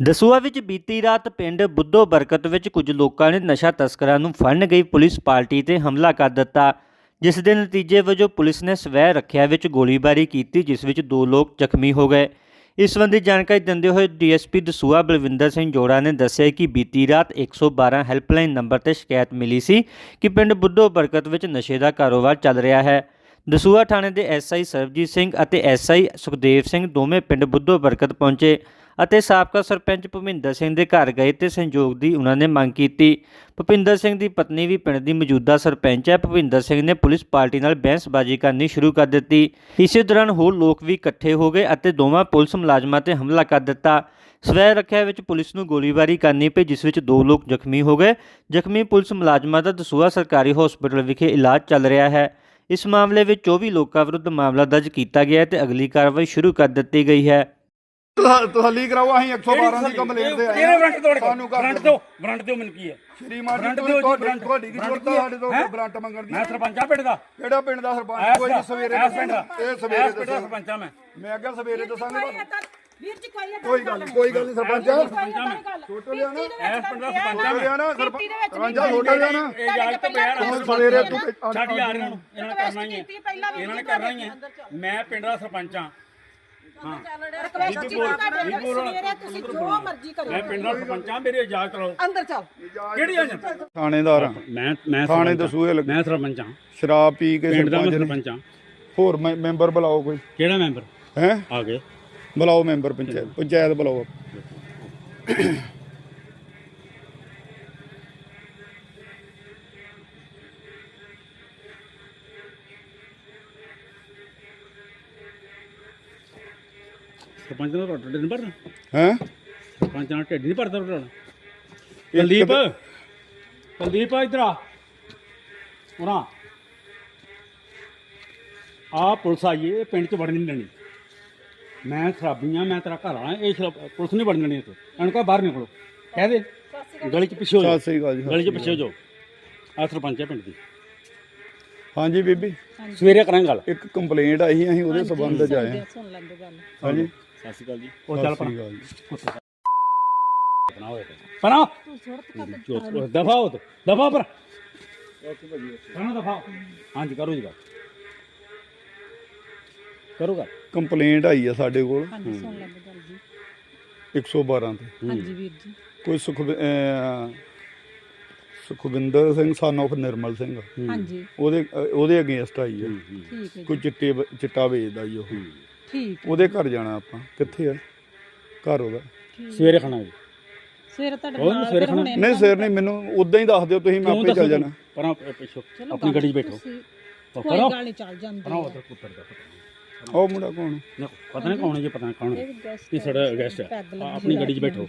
ਦਸੂਆ ਵਿੱਚ ਬੀਤੀ ਰਾਤ ਪਿੰਡ ਬੁੱਧੋ ਬਰਕਤ ਵਿੱਚ ਕੁਝ ਲੋਕਾਂ ਨੇ ਨਸ਼ਾ ਤਸਕਰਾਂ ਨੂੰ ਫੜਨ ਗਈ ਪੁਲਿਸ ਪਾਰਟੀ ਤੇ ਹਮਲਾ ਕਰ ਦਿੱਤਾ, ਜਿਸ ਦੇ ਨਤੀਜੇ ਵਜੋਂ ਪੁਲਿਸ ਨੇ ਸਵੈ ਰੱਖਿਆ ਵਿੱਚ ਗੋਲੀਬਾਰੀ ਕੀਤੀ, ਜਿਸ ਵਿੱਚ ਦੋ ਲੋਕ ਜ਼ਖਮੀ ਹੋ ਗਏ। ਇਸ ਸੰਬੰਧੀ ਜਾਣਕਾਰੀ ਦਿੰਦੇ ਹੋਏ ਡੀਐਸਪੀ ਦਸੂਆ ਬਲਵਿੰਦਰ ਸਿੰਘ ਜੋੜਾ ਨੇ ਦੱਸਿਆ ਕਿ ਬੀਤੀ ਰਾਤ 112 ਹੈਲਪਲਾਈਨ ਨੰਬਰ ਤੇ ਸ਼ਿਕਾਇਤ ਮਿਲੀ ਸੀ ਕਿ ਪਿੰਡ ਬੁੱਧੋ ਬਰਕਤ ਵਿੱਚ ਨਸ਼ੇ ਦਾ ਕਾਰੋਬਾਰ ਚੱਲ ਰਿਹਾ ਹੈ। ਦਸੂਆ ਥਾਣੇ ਦੇ ਐਸਆਈ ਸਰਬਜੀਤ ਸਿੰਘ ਅਤੇ ਐਸਆਈ ਸੁਖਦੇਵ ਸਿੰਘ ਦੋਵੇਂ ਪਿੰਡ ਬੁੱਧੋ ਬਰਕਤ ਪਹੁੰਚੇ। ਅਤੇ ਸਾਬਕਾ ਸਰਪੰਚ ਭੁਪਿੰਦਰ ਸਿੰਘ ਦੇ ਘਰ ਗਏ ਤੇ ਸੰਯੋਗ ਦੀ ਉਹਨਾਂ ਨੇ ਮੰਗ ਕੀਤੀ। ਭੁਪਿੰਦਰ ਸਿੰਘ ਦੀ ਪਤਨੀ ਵੀ ਪਿੰਡ ਦੀ ਮੌਜੂਦਾ ਸਰਪੰਚ ਹੈ। ਭੁਪਿੰਦਰ ਸਿੰਘ ਨੇ ਪੁਲਿਸ ਪਾਰਟੀ ਨਾਲ ਬਹਿਸਬਾਜ਼ੀ ਕਰਨੀ ਸ਼ੁਰੂ ਕਰ ਦਿੱਤੀ। ਇਸੇ ਦੌਰਾਨ ਹੋਰ ਲੋਕ ਵੀ ਇਕੱਠੇ ਹੋ ਗਏ ਅਤੇ ਦੋਵਾਂ ਪੁਲਿਸ ਮੁਲਾਜ਼ਮਾਂ ਤੇ ਹਮਲਾ ਕਰ ਦਿੱਤਾ। ਸਵੈ ਰੱਖਿਆ ਵਿੱਚ ਪੁਲਿਸ ਨੂੰ ਗੋਲੀਬਾਰੀ ਕਰਨੀ ਪਈ, ਜਿਸ ਵਿੱਚ ਦੋ ਲੋਕ ਜ਼ਖਮੀ ਹੋ ਗਏ। ਜ਼ਖਮੀ ਪੁਲਿਸ ਮੁਲਾਜ਼ਮਾਂ ਦਾ ਦਸੂਹਾ ਸਰਕਾਰੀ ਹਸਪਤਾਲ ਵਿਖੇ ਇਲਾਜ ਚੱਲ ਰਿਹਾ ਹੈ। ਇਸ ਮਾਮਲੇ ਵਿੱਚ 24 ਲੋਕਾਂ ਵਿਰੁੱਧ ਮਾਮਲਾ ਦਰਜ ਕੀਤਾ ਗਿਆ ਹੈ ਤੇ ਅਗਲੀ ਕਾਰਵਾਈ ਸ਼ੁਰੂ ਕਰ ਦਿੱਤੀ ਗਈ ਹੈ। ਤਸੱਲੀ ਕਰਾਓ ਅਸੀਂ 112 ਦੀ ਕੰਪਲੇਂਟ ਤੇ ਆਏ ਕਿਹੜੇ ਵਾਰੰਟ ਤੋੜ ਕੇ ਸਾਨੂੰ ਕਰ ਦਿਓ। ਵਾਰੰਟ ਦਿਓ ਮੈਨੂੰ ਕੀ ਹੈ? ਤੁਸੀਂ ਦਿਓ ਜੀ, ਤੁਹਾਡੀ। ਤੁਹਾਡੀ ਕੀ ਜ਼ਰੂਰਤ ਹੈ ਸਾਡੇ ਤੋਂ ਹੈਂ? ਵਾਰੰਟ ਮੰਗਣ ਦੀ। ਮੈਂ ਸਰਪੰਚਾ ਪਿੰਡ ਦਾ। ਕਿਹੜਾ ਪਿੰਡ ਦਾ ਸਰਪੰਚ? ਕੋਈ ਦਾ ਨਹੀਂ ਸਵੇਰੇ ਦਾ। ਇਹ ਸਵੇਰੇ ਦਾ ਦੱਸੋ ਸਰਪੰਚਾ ਮੈਂ। ਮੈਂ ਅੱਗੇ ਸਵੇਰੇ ਦੱਸਾਂਗਾ ਤੁਹਾਨੂੰ। ਵੀਰ ਜੀ ਕੋਈ ਕੋਈ ਗੱਲ ਨਹੀਂ। ਕੋਈ ਗੱਲ ਨਹੀਂ। ਸਰਪੰਚ ਛੋਟੋ ਲਿਆ ਨਾ ਐਸ ਪਿੰਡ ਦਾ ਸਰਪੰਚ ਆ ਛੋਟੋ ਮੈਂ। ਲਿਆ ਨਾ ਸਰਪੰਚ ਦੇ ਛੋਟੋ ਲਿਆ ਨਾ। ਤੋਂ ਸਵੇਰੇ ਤੂੰ ਛੱਡ ਯਾਰ ਇਹਨਾਂ ਨੂੰ ਇਹਨਾਂ ਨੇ ਕਰਨਾ ਹੀ ਹੈ। ਇਹਨਾਂ ਨੇ ਕਰਨਾ ਹੀ ਹੈ। ਮੈਂ ਪਿੰਡ ਦਾ ਸਰਪੰਚ ਆ ਹਾਂ। ਰਿਕਵੈਸਟ ਜੀ ਸਵੇਰੇ ਤੁਸੀਂ ਜੋ ਮਰਜ਼ੀ ਕਰੋ। ਮੈਂ ਪਿੰਡ ਦਾ ਸਰਪੰਚ ਆ ਮੇਰੀ ਇਜਾਜ਼ਤ ਲਓ ਅੰਦਰ ਚੱਲ। ਕਿਹੜੀ ਇਜਾਜ਼ਤ ਥਾਣੇਦਾਰ ਆ। ਮੈਂ ਮੈਂ ਥਾਣੇ ਸਰਪੰਚ ਆ। ਦਸੂਹੇ ਲੱਗੇ ਮੈਂ ਸਰਪੰਚ ਆ। ਸ਼ਰਾਬ ਪੀ ਕੇ ਪਿੰਡ ਦਾ ਮੈਂ ਸਰਪੰਚ ਨੇ ਸਰਪੰਚ ਆ। ਹੋਰ ਮੈਂ- ਮੈਂਬਰ ਬੁਲਾਓ ਕੋਈ। ਕਿਹੜਾ ਮੈਂਬਰ? ਹੈ? ਆ ਗਏ। ਬੁਲਾਓ ਮੈਂਬਰ ਪੰਚਾਇਤ। ਪੰਚਾਇਤ ਬੁਲਾਓ। ਸਰਪੰਚ ਦਾ ਤੁਹਾਡਾ ਢਿੱਡ ਨਹੀਂ ਭਰਦਾ ਹੈ? ਸਰਪੰਚ ਨਾਲ ਢਿੱਡ ਨਹੀਂ ਭਰਦਾ ਤੁਹਾਡਾ? ਕੁਲਦੀਪ ਕੁਲਦੀਪ ਆ ਇਧਰ ਆ। ਉਰਾ ਆ। ਪੁਲਿਸ ਆਈ ਏ ਇਹ ਪਿੰਡ ਚ ਵੜਨ ਨਹੀਂ ਦੇਣੀ। ਮੈਂ ਖਰਾਬੀਆਂ ਮੈਂ ਤੇਰਾ ਘਰ ਆਣਾ ਇਹ ਸ਼ਰਾਬ- ਪੁਲਿਸ ਨਹੀਂ ਵੜਨ ਦੇਣੀ ਇੱਥੇ। ਇਹਨੂੰ ਕਹ ਬਾਹਰ ਨਿਕਲੋ। ਕਹਿ ਦੇ ਗਲੀ ਚ ਪਿੱਛੇ ਹੋ ਸਤਿ ਜਾਓ। ਸ੍ਰੀ ਅਕਾਲ ਜੀ ਗਲੀ ਚ ਪਿੱਛੇ ਹੋ ਜਾਓ। ਆ ਸਰਪੰਚ ਹੈ ਪਿੰਡ ਦੀ। ਹਾਂਜੀ ਬੀਬੀ। ਸਵੇਰੇ ਕਰਾਂਗੇ ਗੱਲ। ਇੱਕ ਕੰਪਲੇਂਟ ਆਈ ਸੀ, ਅਸੀਂ ਉਹਦੇ ਸਬੰਧ ਚ ਆਏ ਹਾਂ। ਸੁਣ ਲੈਂਦੇ ਗੱਲ। ਹਾਂਜੀ। ਸਤਿ ਸ਼੍ਰੀ ਅਕਾਲ ਜੀ। ਉਹ ਚੱਲ ਸਤਿ ਪਰਾਂ ਸ੍ਰੀ ਅਕਾਲ ਜੀ। ਪਰਾਂ ਹੋਏ ਪਰਾਂ ਦਫਾ ਹੋ ਦਫਾ ਪਰ ਪਰਾਂ ਦਫਾ। ਹਾਂਜੀ ਕਰੋ ਜੀ ਗੱਲ। ਕਰੋ ਗੱਲ। ਕੰਪਲੇਂਟ ਆਈ ਆ ਸਾਡੇ ਕੋਲ। ਹਾਂਜੀ ਸੁਣ ਲੈਂਦੇ ਗੱਲ ਜੀ। 112 ਤੇ। ਹਾਂਜੀ ਵੀਰ ਜੀ। ਕੋਈ ਸੁਖ ਸੁਖਵਿੰਦਰ ਸਿੰਘ son of ਨਿਰਮਲ ਸਿੰਘ। ਹਾਂਜੀ। ਉਹਦੇ ਉਹਦੇ ਅਗੇਂਸਟ ਆਈ ਹੈ ਠੀਕ ਹੈ ਕੋਈ ਚਿੱਟੇ ਚਿੱਟਾ ਵੇਚਦਾ ਜੀ ਉਹ। ਠੀਕ ਉਹਦੇ ਘਰ ਜਾਣਾ ਆਪਾਂ। ਕਿੱਥੇ ਆ? ਘਰ ਉਹਦਾ। ਸਵੇਰੇ ਖਾਣਾ ਜੀ। ਸਵੇਰੇ ਤੁਹਾਡੇ ਨਾਲ ਸਵੇਰੇ ਨਹੀਂ ਸਰ ਨਹੀਂ ਮੈਨੂੰ ਉਦਾਂ ਹੀ ਦੱਸ ਦਿਓ ਤੁਸੀਂ ਮੈਂ ਆਪੇ ਚੱਲ ਜਾਣਾ। ਪਰਾਂ ਪਿੱਛੋ। ਆਪਣੀ ਗੱਡੀ 'ਚ ਬੈਠੋ। ਕੋਈ ਕਰੋ ਗੱਲ ਨਹੀਂ ਚੱਲ ਜਾਂਦੀ ਪਰਾਂ ਉਧਰ ਪੁੱਤਰ ਦਾ ਉਹ ਮੁੰਡਾ ਕੌਣ ਪਤਾ ਨਹੀਂ ਕੌਣ ਹੈ ਜੀ ਪਤਾ ਨਹੀਂ ਕੌਣ ਹੈ। ਇਹ ਸਾਡਾ ਗੈਸਟ ਹੈ। ਆਪਣੀ ਗੱਡੀ 'ਚ ਬੈਠੋ।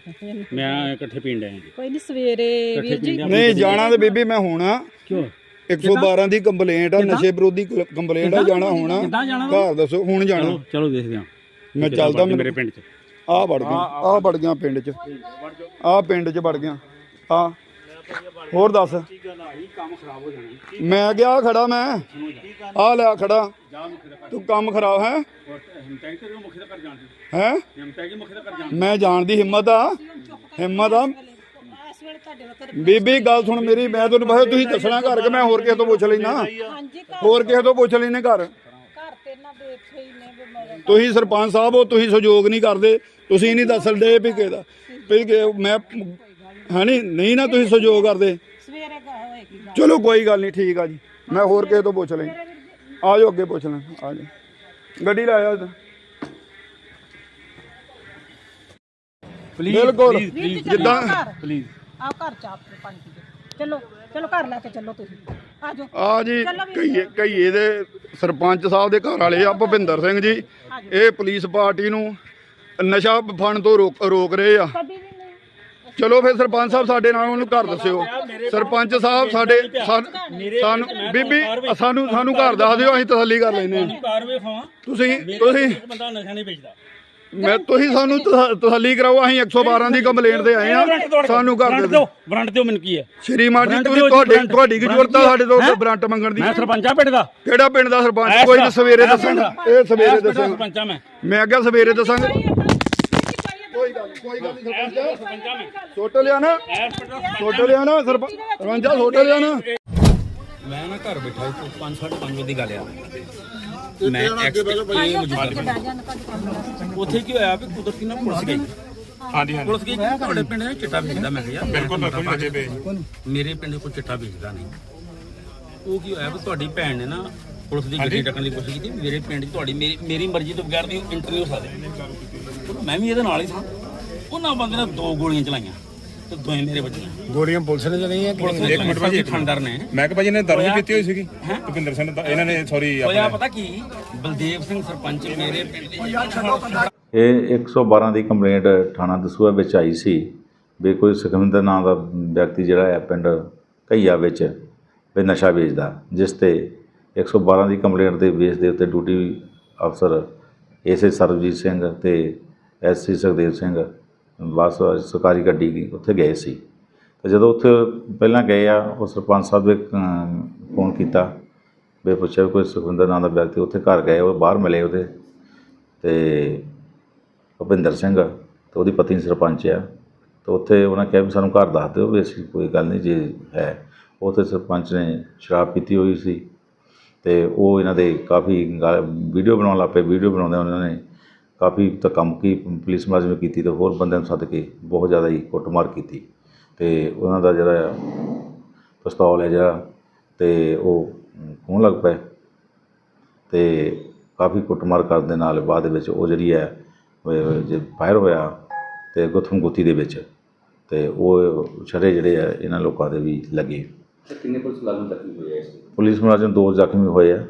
ਮੈਂ ਇਕੱਠੇ ਪੀਣ ਡਿਆ ਜੀ। ਕੋਈ ਨਹੀਂ ਸਵੇਰੇ ਇਕੱਠੇ ਵੀਰ ਜੀ। ਨਹੀਂ ਜਾਣਾ ਤੇ ਬੀਬੀ ਮੈਂ ਹੋਣਾ। ਕਿਉਂ? 112 ਦੀ ਕੰਪਲੇਂਟ ਆ ਨਸ਼ੇ ਵਿਰੋਧੀ ਕੰਪਲੇਂਟ ਆ ਜਾਣਾ ਹੋਣਾ। ਕਿੱਦਾਂ ਜਾਣਾ ਵਾ? ਘਰ ਦੱਸੋ ਹੁਣ ਜਾਣਾ। ਚਲੋ ਚਲੋ ਦੇਖਦੇ ਹਾਂ। ਮੈਂ ਚੱਲਦਾ ਮੇਰੇ ਪਿੰਡ 'ਚ। ਆ ਵੜ ਗਿਆ ਆ ਵੜ ਗਿਆ ਪਿੰਡ 'ਚ। ਆ ਪਿੰਡ 'ਚ ਵੜ ਗਿਆ। ਆ ਹੋਰ ਦੱਸ। ਮੈਂ ਗਿਆ ਖੜਾ ਮੈਂ। ਆ ਲਿਆ ਖੜਾ। ਤੂੰ ਕੰਮ ਖਰਾਬ ਹੈ। ਹੈ? ਮੈਂ ਜਾਣ ਦੀ ਹਿੰਮਤ ਆ। ਹਿੰਮਤ ਆ। ਬੀਬੀ ਗੱਲ ਸੁਣ ਮੇਰੀ। ਮੈਂ ਤੁਹਾਨੂੰ ਬਸ ਤੁਸੀਂ ਦੱਸਣਾ ਘਰ ਕਿ ਮੈਂ ਹੋਰ ਕਿਸੇ ਤੋਂ ਪੁੱਛ ਲੈਣਾ ਹੋਰ ਕਿਸੇ ਤੋਂ ਪੁੱਛ ਲੈਣੇ ਘਰ। ਤੁਸੀਂ ਸਰਪੰਚ ਸਾਹਿਬ ਹੋ ਤੁਸੀਂ ਸਹਿਯੋਗ ਨਹੀਂ ਕਰਦੇ। ਤੁਸੀਂ ਨਹੀਂ ਦੱਸਣ ਦੇ ਵੀ ਕਿਹਦਾ ਵੀ ਮੈਂ ਹਣੀ ਨਹੀਂ ਨਾ ਤੁਸੀਂ ਸਹਿਯੋਗ ਕਰਦੇ। ਸਵੇਰੇ ਗਾ ਹੋਏਗੀ ਗੱਲ। ਚਲੋ ਕੋਈ ਗੱਲ ਨਹੀਂ ਠੀਕ ਆ ਜੀ। ਮੈਂ ਹੋਰ ਕਿਸੇ ਤੋਂ ਪੁੱਛ ਲੈ ਆ ਜਾਓ ਅੱਗੇ ਪੁੱਛ ਲੈ ਆ ਜਾਓ ਗੱਡੀ ਲੈ ਆਓ ਇੱਧਰ। ਬਿਲਕੁਲ। ਜਿੱਦਾਂ ਪਲੀਜ਼ ਆਓ ਘਰ ਚਾਪ ਕੇ ਪਾਣੀ ਪੀ ਕੇ ਚਲੋ ਚਲੋ ਘਰ ਲੈ ਕੇ ਚੱਲੋ ਤੁਸੀਂ। ਆ ਜਾਓ ਆ ਜੀ। ਕਈਏ ਕਈਏ ਦੇ ਸਰਪੰਚ ਸਾਹਿਬ ਦੇ ਘਰ ਵਾਲੇ ਆ ਭੁਪਿੰਦਰ ਸਿੰਘ ਜੀ। ਇਹ ਪੁਲਿਸ ਪਾਰਟੀ ਨੂੰ ਨਸ਼ਾ ਫਣ ਤੋਂ ਰੋਕ ਰੋਕ ਰਹੇ ਆ। ਕਦੀ ਵੀ ਨਹੀਂ ਚਲੋ ਫਿਰ ਸਰਪੰਚ ਸਾਹਿਬ ਸਾਡੇ ਨਾਲ ਉਹਨੂੰ ਘਰ ਦੱਸਿਓ। ਸਰਪੰਚ ਸਾਹਿਬ ਸਾਡੇ ਸਾਨ- ਬੀਬੀ ਸਾਨੂੰ ਸਾਨੂੰ ਘਰ ਦੱਸ ਦਿਓ ਅਸੀਂ ਤਸੱਲੀ ਕਰ ਲੈਨੇ ਵੇਖਾਂ ਤੁਸੀਂ ਤੁਸੀਂ ਇੱਕ ਬੰਦਾ ਨਸ਼ਾ ਨਹੀਂ ਵੇਚਦਾ। ਮੈਂ ਤੁਸੀਂ ਸਾਨੂੰ ਤਸ- ਤਸੱਲੀ ਕਰਾਓ ਅਸੀਂ 112 ਦੀ ਕੰਪਲੇਂਟ ਤੇ ਆਏ ਆ ਸਾਨੂੰ ਘਰ ਦੇ ਦਿਓ। ਵਾਰੰਟ ਦਿਓ ਮੈਨੂੰ ਕੀ ਹੈ? ਸ਼੍ਰੀਮਾਨ ਜੀ ਵਾਰੰਟ ਤੁਸੀਂ ਜੀ, ਤੁਹਾਡੀ। ਤੁਹਾਡੀ ਕੀ ਜ਼ਰੂਰਤ ਆ ਸਾਡੇ ਤੋਂ ਬ੍ਰਾਂਟ ਮੰਗਣ ਦੀ? ਮੈਂ ਸਰਪੰਚਾ ਪਿੰਡ ਦਾ। ਕਿਹੜਾ ਪਿੰਡ ਦਾ ਸਰਪੰਚ? ਕੋਈ ਸਵੇਰੇ ਐਸ ਦੱਸਾਂਗਾ। ਦਾ। ਇਹ ਸਵੇਰੇ ਐਸ ਪਿੰਡ ਦਾ ਦੱਸਾਂਗਾ। ਸਰਪੰਚਾ ਮੈਂ। ਮੈਂ ਅੱਗੇ ਸਵੇਰੇ ਦੱਸਾਂਗਾ। ਕੋਈ ਕੋਈ ਗੱਲ ਨੀ, ਕੋਈ ਗੱਲ ਨਹੀਂ ਸਰਪੰਚ ਛੋਟ ਲਿਆ ਨਾ। ਛੋਟ ਲਿਆ ਨਾ ਸਰਪੰਚ ਸਰਪੰਚਾ ਛੋਟ ਲਿਆ ਨਾ। ਮੈਂ ਨਾ ਘਰ ਬੈਠਾ ਸੀ 5:30 ਵਜੇ ਦੀ ਗੱਲ ਆ। ਮੈਂ ਉੱਥੇ ਕੀ ਹੋਇਆ ਵੀ ਕੁਦਰਤੀ ਨਾਲ ਪੁਲਿਸ ਗਈ। ਹਾਂਜੀ ਹਾਂਜੀ। ਪੁਲਿਸ ਗਈ ਕਿ ਤੁਹਾਡੇ ਪਿੰਡ ਦੇ ਚਿੱਟਾ ਵੇਚਦਾ ਮੈਂ ਕਿਹਾ ਬਿਲਕੁਲ ਬਿਲਕੁਲ ਅਜੇ ਬੇ ਮੇਰੇ ਪਿੰਡ ਕੋਈ ਚਿੱਟਾ ਵੇਚਦਾ ਨਹੀਂ। ਉਹ ਕੀ ਹੋਇਆ ਵੀ ਤੁਹਾਡੀ ਭੈਣ ਨੇ ਨਾ ਪੁਲਿਸ ਦੀ ਗੱਡੀ ਟੱਕਣ ਦੀ ਕੋਸ਼ਿਸ਼ ਕੀਤੀ। ਮੇਰੇ ਪਿੰਡ 'ਚ ਤੁਹਾਡੀ ਮੇਰੀ ਮੇਰੀ ਮਰਜ਼ੀ ਤੋਂ ਬਗੈਰ ਦੀ ਇੰਟਰਵਿਊ ਸਕਦੀ। ਮੈਂ ਵੀ ਇਹਦੇ ਨਾਲ ਹੀ ਸਾਂ। ਉਹਨਾਂ ਬੰਦੇ ਨੇ ਦੋ ਗੋਲੀਆਂ ਚਲਾਈਆਂ ਤੇ ਦੋਵੇਂ ਮੇਰੇ ਵੱਜੀਆਂ। ਗੋਲੀਆਂ ਪੁਲਿਸ ਨੇ ਚਲਾਈਆਂ ਪੁਲਿਸ ਨੇ ਇੱਕ ਮਿੰਟ ਭਾਜੀ ਠੰਡਰ ਨੇ। ਮੈਂ ਕਿ ਭਾਜੀ ਨੇ ਦਰਜ ਕੀਤੀ ਹੋਈ ਸੀਗੀ? ਭੁਪਿੰਦਰ ਸਿੰਘ ਦਾ- ਇਹਨਾਂ ਨੇ ਸੌਰੀ ਹੋਇਆ ਪਤਾ ਕੀ? ਬਲਦੇਵ ਸਿੰਘ ਸਰਪੰਚ ਮੇਰੇ ਪਿੰਡ ਦੇ ਇਹ 112 ਦੀ ਕੰਪਲੇਂਟ ਥਾਣਾ ਦਸੂਹਾ ਵਿੱਚ ਆਈ ਸੀ ਵੀ ਕੋਈ ਸੁਖਵਿੰਦਰ ਨਾਂ ਦਾ ਵਿਅਕਤੀ ਜਿਹੜਾ ਹੈ ਪਿੰਡ ਘਈਆ ਵਿੱਚ ਵੀ ਨਸ਼ਾ ਵੇਚਦਾ ਜਿਸ ਤੇ 112 ਦੀ ਕੰਪਲੇਂਟ ਦੇ ਬੇਸ ਦੇ ਉੱਤੇ ਡਿਊਟੀ ਅਫਸਰ ਏਸੇ ਸਰਬਜੀਤ ਸਿੰਘ ਤੇ ਐਸਸੀ ਸੁਖਦੇਵ ਸਿੰਘ ਬੱਸ, ਸਰਕਾਰੀ ਗੱਡੀ ਉੱਥੇ ਗਏ ਸੀ। ਤੇ ਜਦੋਂ ਉੱਥੇ ਪਹਿਲਾਂ ਗਏ ਆ, ਉਹ ਸਰਪੰਚ ਸਾਹਿਬ ਨੇ ਫੋਨ ਕੀਤਾ ਵੀ ਪੁੱਛਿਆ ਵੀ ਕੋਈ ਸੁਖਵਿੰਦਰ ਨਾਂ ਦਾ ਵਿਅਕਤੀ ਉੱਥੇ ਘਰ ਗਏ, ਉਹ ਬਾਹਰ ਮਿਲੇ ਉਹਦੇ। ਤੇ ਭੁਪਿੰਦਰ ਸਿੰਘ, ਤੇ ਉਹਦੀ ਪਤਨੀ ਸਰਪੰਚ ਆ। ਤੇ ਉੱਥੇ ਉਹਨਾਂ ਕਿਹਾ ਵੀ ਸਾਨੂੰ ਘਰ ਦੱਸ ਦਿਓ ਵੀ ਅਸੀਂ ਕੋਈ ਗੱਲ ਨਹੀਂ, ਜੇ ਹੈ। ਉੱਥੇ ਸਰਪੰਚ ਨੇ ਸ਼ਰਾਬ ਪੀਤੀ ਹੋਈ ਸੀ। ਤੇ ਉਹ ਇਹਨਾਂ ਦੇ ਕਾਫੀ ਵੀਡੀਓ ਬਣਾਉਣ ਲੱਗ ਪਏ, ਵੀਡੀਓ ਬਣਾਉਂਦੇ ਉਹਨਾਂ ਨੇ ਕਾਫੀ ਧੱਕਾਮੁੱਕੀ ਪੁਲਿਸ ਮੁਲਾਜ਼ਮ ਕੀਤੀ ਤੇ ਹੋਰ ਬੰਦਿਆਂ ਨੂੰ ਸੱਦ ਕੇ ਬਹੁਤ ਜ਼ਿਆਦਾ ਹੀ ਕੁੱਟਮਾਰ ਕੀਤੀ ਤੇ ਉਹਨਾਂ ਦਾ ਜਿਹੜਾ ਆ ਪਿਸਤੌਲ ਹੈ ਜਿਹੜਾ ਤੇ ਉਹ ਖੋਹਣ ਲੱਗ ਪਏ ਤੇ ਕਾਫੀ ਕੁੱਟਮਾਰ ਕਰਨ ਦੇ ਨਾਲ ਬਾਅਦ ਦੇ ਵਿੱਚ ਉਹ ਜਿਹੜੀ ਹੈ ਜੇ ਫਾਇਰ ਹੋਇਆ ਤੇ ਗੁੱਥਮ ਗੁੱਥੀ ਦੇ ਵਿੱਚ ਤੇ ਉਹ ਛੜੇ ਜਿਹੜੇ ਆ ਇਹਨਾਂ ਲੋਕਾਂ ਦੇ ਵੀ ਲੱਗੇ ਕਿੰਨੇ ਪੁਲਿਸ ਮੁਲਾਜ਼ਮ ਜ਼ਖਮੀ ਹੋਏ ਆ ਇਸ ਵਿੱਚ? ਪੁਲਿਸ ਮੁਲਾਜ਼ਮ ਦੋ ਜ਼ਖਮੀ ਹੋਏ ਆ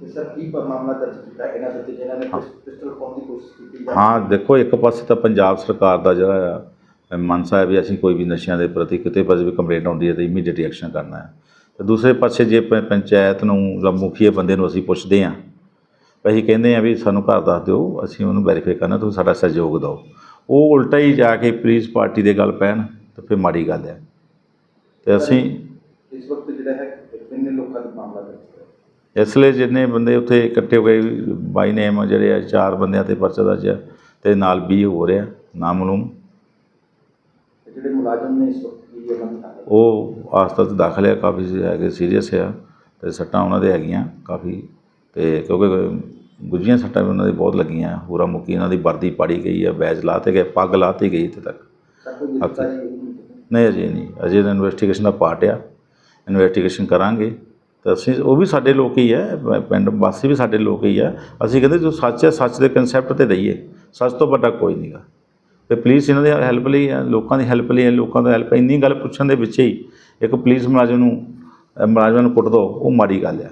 ਤੇ ਸਰ ਕੀ ਪਰ ਮਾਮਲਾ ਦਰਜ ਕੀਤਾ ਹੈ? ਇਹਨਾਂ ਦੇ ਜਿਨ੍ਹਾਂ ਨੇ ਪਿਸਟਲ ਪਾਉਣ ਦੀ ਕੋਸ਼ਿਸ਼ ਕੀਤੀ ਜਾਂ ਹਾਂ ਦੇਖੋ ਇੱਕ ਪਾਸੇ ਤਾਂ ਪੰਜਾਬ ਸਰਕਾਰ ਦਾ ਜਿਹੜਾ ਆ ਮਨਸਾ ਹੈ ਵੀ ਅਸੀਂ ਕੋਈ ਵੀ ਨਸ਼ਿਆਂ ਦੇ ਪ੍ਰਤੀ ਕਿਤੇ ਪਰ ਵੀ ਕੰਪਲੇਂਟ ਆਉਂਦੀ ਹੈ ਤਾਂ ਇਮੀਡੀਏਟ ਐਕਸ਼ਨ ਕਰਨਾ ਹੈ। ਤੇ ਦੂਸਰੇ ਪਾਸੇ ਜੇ ਪੰਚਾਇਤ ਨੂੰ ਜਾਂ ਮੁਖੀਏ ਬੰਦੇ ਨੂੰ ਅਸੀਂ ਪੁੱਛਦੇ ਹਾਂ ਅਸੀਂ ਕਹਿੰਦੇ ਆ ਵੀ ਸਾਨੂੰ ਘਰ ਦੱਸ ਦਿਓ ਅਸੀਂ ਉਹਨੂੰ ਵੈਰੀਫਾਈ ਕਰਨਾ ਤੁਸੀਂ ਸਾਡਾ ਸਹਿਯੋਗ ਦਿਓ। ਉਹ ਉਲਟਾ ਹੀ ਜਾ ਕੇ ਪੁਲਿਸ ਪਾਰਟੀ ਦੇ ਗੱਲ ਪੈਣ ਤਾਂ ਫਿਰ ਮਾੜੀ ਗੱਲ ਹੈ। ਤੇ ਅਸੀਂ ਇਸ ਵਕਤ ਜਿਹੜਾ ਹੈ ਕਿੰਨੇ ਲੋਕਾਂ ਦਾ ਮਾਮਲਾ ਇਸ ਲਈ ਜਿੰਨੇ ਬੰਦੇ ਉੱਥੇ ਇਕੱਠੇ ਹੋਏ ਬਾਈ ਨੇਮ ਜਿਹੜੇ ਆ ਚਾਰ ਬੰਦਿਆਂ ਤੇ ਪਰਚਾ ਦਰਜ ਹੈ ਤੇ ਨਾਲ 20 ਹੋ ਰਿਹਾ ਨਾਮਲੂਮ। ਜਿਹੜੇ ਮੁਲਾਜ਼ਮ ਨੇ ਇਸ ਵਕਤ ਉਹ 'ਚ ਦਾਖਲ ਹੈ ਕਾਫੀ ਹੈਗੇ ਸੀਰੀਅਸ ਆ ਤੇ ਸੱਟਾਂ ਉਹਨਾਂ ਦੇ ਹੈਗੀਆਂ ਕਾਫੀ ਤੇ ਕਿਉਂਕਿ ਗੁੱਜੀਆਂ ਸੱਟਾਂ ਵੀ ਉਹਨਾਂ ਦੇ ਬਹੁਤ ਲੱਗੀਆਂ ਪੂਰਾ ਮੁੱਕੀ ਇਹਨਾਂ ਦੀ ਵਰਦੀ ਪਾੜੀ ਗਈ ਹੈ ਬੈਜ ਲਾਤੇ ਗਏ ਪੱਗ ਲਾਤੀ ਗਈ ਇੱਥੇ ਤੱਕ। ਨਹੀਂ? ਅਜੇ ਨਹੀਂ। ਅਜੇ ਇਨਵੈਸਟੀਗੇਸ਼ਨ ਦਾ ਪਾਰਟ ਆ। ਇਨਵੈਸਟੀਗੇਸ਼ਨ ਕਰਾਂਗੇ। ਤਾਂ ਅਸੀਂ ਉਹ ਵੀ ਸਾਡੇ ਲੋਕ ਹੀ ਹੈ ਪਿੰਡ ਵਾਸੀ ਵੀ ਸਾਡੇ ਲੋਕ ਹੀ ਹੈ। ਅਸੀਂ ਕਹਿੰਦੇ ਜੋ ਸੱਚ ਹੈ ਸੱਚ ਦੇ ਕਨਸੈਪਟ ਤੇ ਰਹੀਏ। ਸੱਚ ਤੋਂ ਵੱਡਾ ਕੋਈ ਨਹੀਂਗਾ ਤੇ ਪੁਲਿਸ ਇਹਨਾਂ ਦੀ ਹੈਲਪ ਲਈ ਹੈ ਲੋਕਾਂ ਦੀ ਹੈਲਪ ਲਈ ਹੈ ਲੋਕਾਂ ਦਾ ਹੈਲਪ ਇੰਨੀ ਗੱਲ ਪੁੱਛਣ ਦੇ ਵਿੱਚ ਹੀ ਇੱਕ ਪੁਲਿਸ ਮੁਲਾਜ਼ਮ ਨੂੰ ਅ, ਮੁਲਾਜ਼ਮਾਂ ਨੂੰ ਕੁੱਟ ਦੋ ਉਹ ਮਾੜੀ ਗੱਲ ਹੈ।